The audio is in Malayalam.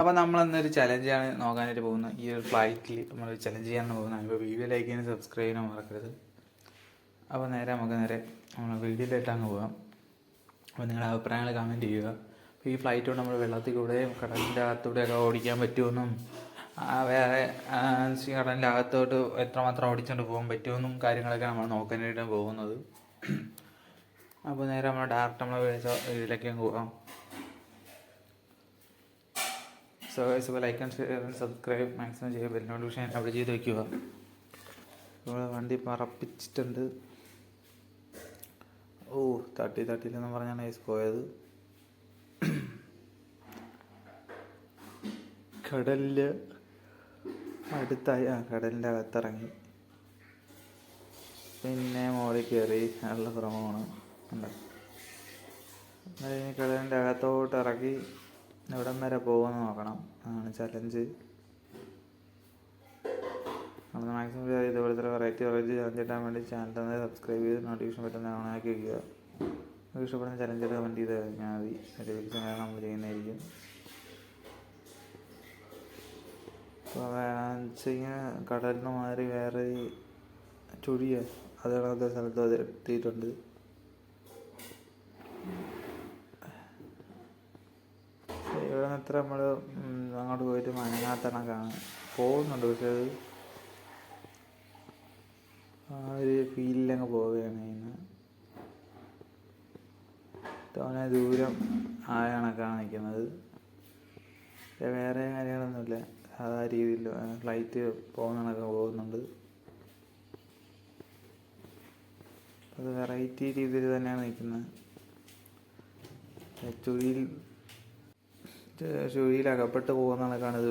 അപ്പോൾ നമ്മളന്നൊരു ചലഞ്ചാണ് നോക്കാനായിട്ട് പോകുന്നത് ഈ ഒരു ഫ്ലൈറ്റിൽ നമ്മൾ ചലഞ്ച് ചെയ്യാനാണ് പോകുന്നത് അപ്പോൾ വീഡിയോ ലൈക്ക് ചെയ്യാനും സബ്സ്ക്രൈബ് ചെയ്യാനും മറക്കരുത്. അപ്പോൾ നേരെ നമുക്ക് നേരെ നമ്മൾ വീഡിയോയിലായിട്ട് അങ്ങ് പോകാം. അപ്പോൾ നിങ്ങളുടെ അഭിപ്രായങ്ങൾ കമന്റ് ചെയ്യുക. അപ്പോൾ ഈ ഫ്ലൈറ്റ് കൊണ്ട് നമ്മൾ വെള്ളത്തിൽ കൂടെയും കടലിന്റെ അകത്തൂടെയൊക്കെ ഓടിക്കാൻ പറ്റുമെന്നും വേറെ കടലിന്റെ അകത്തോട്ട് എത്രമാത്രം ഓടിച്ചുകൊണ്ട് പോകാൻ പറ്റുമെന്നും കാര്യങ്ങളൊക്കെ നമ്മൾ നോക്കാനായിട്ട് പോകുന്നത്. അപ്പോൾ നേരെ നമ്മൾ ഡയറക്റ്റ് നമ്മൾ ഇതിലേക്ക് അങ്ങ് പോകാം. So so like and share and subscribe maximum ചെയ്യുക ബെൽ നോട്ടിഫിക്കേഷൻ അവിടെ ചെയ്ത് വയ്ക്കുക നമ്മളെ വണ്ടി പറപ്പിച്ചിട്ടുണ്ട്. ഓ തട്ടി തട്ടിയില്ലെന്ന് പറഞ്ഞാണ് ഐസ് പോയത്. കടലിൽ അടുത്തായി ആ കടലിന്റെ അകത്തിറങ്ങി. പിന്നെ മോളിൽ കയറി നല്ല ഭ്രമമാണ്. കടലിന്റെ അകത്തോട്ട് ഇറക്കി എവിടം വരെ പോകുമെന്ന് നോക്കണം. അതാണ് ചലഞ്ച് നമ്മൾ മാക്സിമം ഇതുപോലത്തെ വെറൈറ്റി വെറൈറ്റി ചലഞ്ച് ഇടാൻ വേണ്ടി ചാനൽ തന്നെ സബ്സ്ക്രൈബ് ചെയ്ത് നോട്ടിഫിക്കേഷൻ പറ്റുന്ന ഓണാക്കി വയ്ക്കുക നിങ്ങൾക്ക് ഇഷ്ടപ്പെടുന്ന ചലഞ്ച് കമന്റ് ചെയ്ത് കഴിഞ്ഞാൽ മതി. നോട്ടിഫിക്കേഷൻ കാരണം നമ്മൾ ചെയ്യുന്നതായിരിക്കും. വേണമെന്ന് കടലിന് മാറി വേറെ ഈ ചുഴിയ. അത് സ്ഥലത്ത് അത് എത്തിയിട്ടുണ്ട്. എത്ര നമ്മൾ അങ്ങോട്ട് പോയിട്ട് മനങ്ങാത്തണം കാണാൻ പോകുന്നുണ്ട്. പക്ഷെ അത് ആ ഒരു ഫീലിലങ്ങ് പോവുകയാണ് ഇന്ന്. തോനെ ദൂരം ആയ കണക്കാണ് നിൽക്കുന്നത് വേറെ കാര്യങ്ങളൊന്നുമില്ല. സാധാ രീതിയിൽ ഫ്ലൈറ്റ് പോകുന്ന കണക്ക് പോകുന്നുണ്ട്. അത് വെറൈറ്റി രീതിയിൽ തന്നെയാണ് നിൽക്കുന്നത്. ചുഴിയിൽ ചുഴിയിൽ അകപ്പെട്ട് പോകുന്ന കണക്കാണ് ഇത്